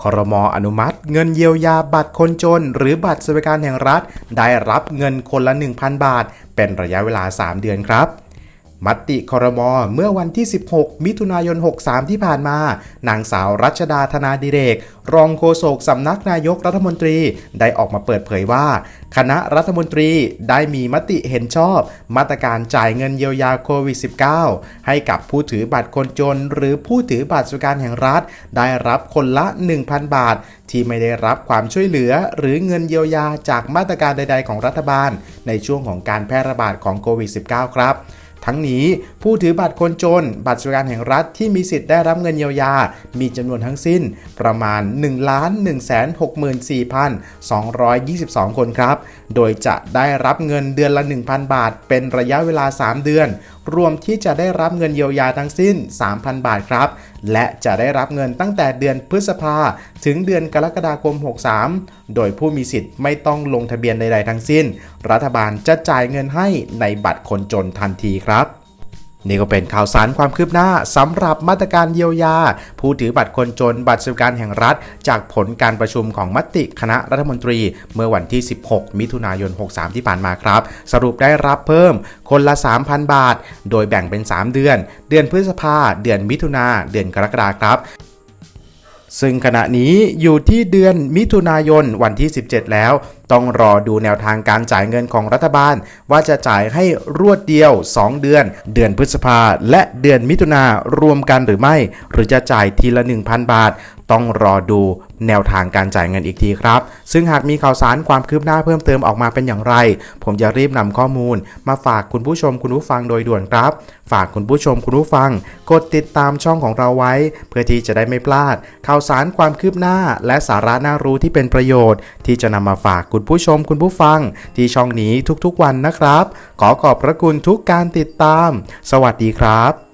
ครมอนุมัติ เงินเยียวยาบัตรคนจน หรือบัตรสวัสดิการแห่งรัฐ ได้รับเงินคนละ 1,000 บาท เป็นระยะเวลา 3 เดือนครับ มติคอรมอเมื่อวันที่ 16 มิถุนายน 63 ที่ผ่านมา นางสาวรัชดาธนาดิเรก รองโฆษกสำนักนายกรัฐมนตรีได้ออกมาเปิดเผยว่า คณะรัฐมนตรีได้มีมติเห็นชอบ มาตรการจ่ายเงินเยียวยาโควิด -19 ให้กับผู้ถือบัตรคนจน หรือผู้ถือบัตรสวัสดิการแห่งรัฐ ได้รับคนละ 1,000 บาท ที่ไม่ได้รับความช่วยเหลือ หรือเงินเยียวยาจากมาตรการใด ๆ ของรัฐบาล ในช่วงของการแพร่ระบาดของโควิด -19 ครับ ทั้งนี้ผู้ถือบัตรคนจน บัตรสวัสดิการแห่งรัฐที่มีสิทธิ์ได้รับเงินเยียวยา มีจำนวนทั้งสิ้นประมาณ 1 1 6 4 222 คนครับ โดยจะได้รับเงินเดือนละ 1,000 บาท เป็นระยะเวลา 3 เดือนรวมที่จะได้รับเงินเยียวยาทั้งสิ้น 3,000 บาทครับ และจะได้รับเงินตั้งแต่เดือนพฤษภาถึงเดือนกรกฎาคม 63 โดยผู้มีสิทธิ์ไม่ต้องลงทะเบียนใดๆทั้งสิ้น รัฐบาลจะจ่ายเงินให้ในบัตรคนจนทันทีครับ นี่ก็เป็นข่าวสารความคืบหน้าสำหรับมาตรการเยียวยา ผู้ถือบัตรคนจนบัตรสวัสดิการแห่งรัฐ จากผลการประชุมของมติคณะรัฐมนตรี เมื่อวันที่ 16 มิถุนายน 63 ที่ผ่านมาครับ สรุปได้รับเพิ่มคนละ 3,000 บาท โดยแบ่งเป็น 3 เดือน เดือนพฤษภาเดือนมิถุนาเดือนกรกฎาคมครับ ซึ่งขณะนี้อยู่ที่เดือนมิถุนายนวันที่ 17 แล้ว ต้องรอดูแนวทางการจ่ายเงินของรัฐบาล ว่าจะจ่ายให้รวดเดียว 2 เดือน เดือนพฤษภาและเดือนมิถุนารวมกันหรือไม่ หรือจะจ่ายทีละ 1,000 บาท ต้องรอดูแนวทางการจ่ายเงินอีกทีครับ ซึ่งหากมีข่าวสารความคืบหน้าเพิ่มเติมออกมาเป็นอย่างไร ผมจะรีบนำข้อมูล มาฝากคุณผู้ชมคุณผู้ฟังโดยด่วนครับ ฝากคุณผู้ชมคุณผู้ฟัง กดติดตามช่องของเราไว้ เพื่อที่จะได้ไม่พลาด ข่าวสารความคืบหน้า และสาระน่ารู้ที่เป็นประโยชน์ ที่จะนำมาฝากคุณผู้ชมคุณผู้ฟัง ที่ช่องนี้ทุกๆวันนะครับ ขอขอบพระคุณทุกการติดตาม สวัสดีครับ